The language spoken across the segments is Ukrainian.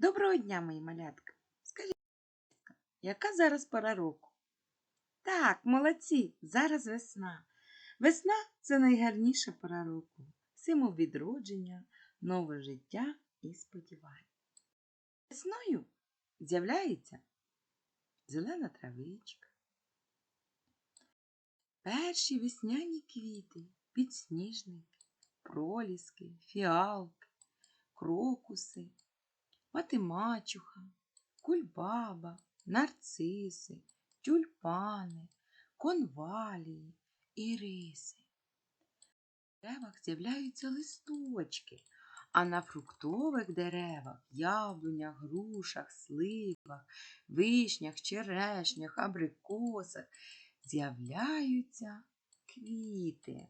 Доброго дня, мої малятка. Скажіть, яка зараз пора року? Так, молодці, зараз весна. Весна це найгарніша пора року. Символ відродження, нове життя і сподівання. Весною з'являється зелена травичка. Перші весняні квіти, підсніжники, проліски, фіалки, крокуси, матимачуха, кульбаба, нарциси, тюльпани, конвалії, іриси. В деревах з'являються листочки, а на фруктових деревах, яблунях, грушах, сливах, вишнях, черешнях, абрикосах з'являються квіти.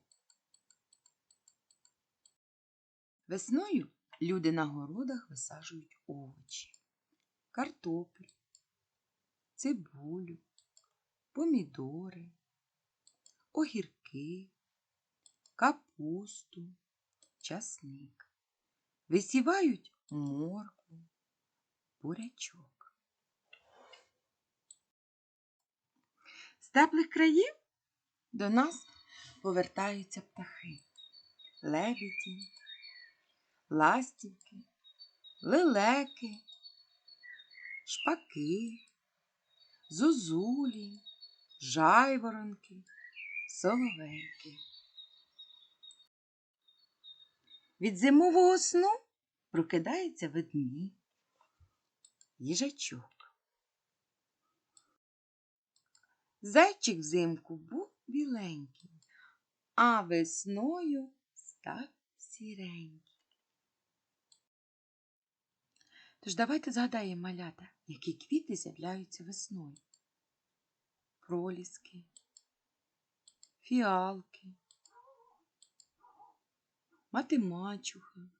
Весною люди на городах висаджують овочі, картоплю, цибулю, помідори, огірки, капусту, часник. Висівають моркву, бурячок. З теплих країв до нас повертаються птахи, лебеді, ластівки, лелеки, шпаки, зозулі, жайворонки, соловейки. Від зимового сну прокидається ведмідь, їжачок. Зайчик взимку був біленький, а весною став сіренький. Тож давайте згадаємо малята, які квіти з'являються весною. Проліски, фіалки, матимачуха,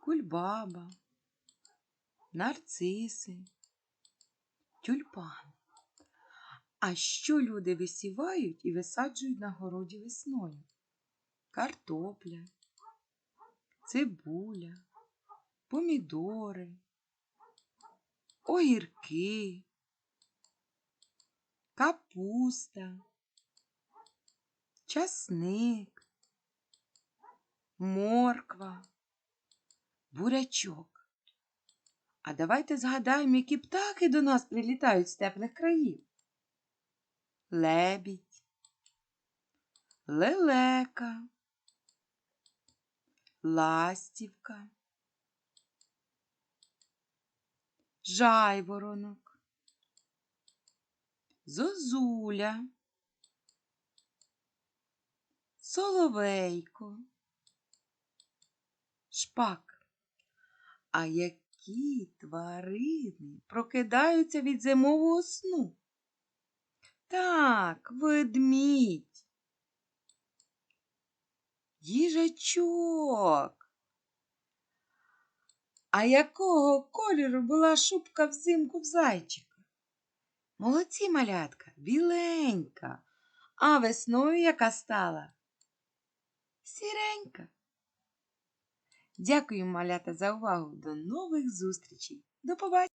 кульбаба, нарциси, тюльпани. А що люди висівають і висаджують на городі весною? Картопля, цибуля, помідори, огірки, капуста, часник, морква, бурячок. А давайте згадаємо, які птахи до нас прилітають з теплих країв. Лебідь, лелека, ластівка, жайворонок, зозуля, соловейко, шпак. А які тварини прокидаються від зимового сну? Так, ведмідь. Їжачок. А якого кольору була шубка взимку в зайчика? Молодці малятка, біленька. А весною яка стала? Сіренька. Дякую, малята, за увагу. До нових зустрічей. До побачення.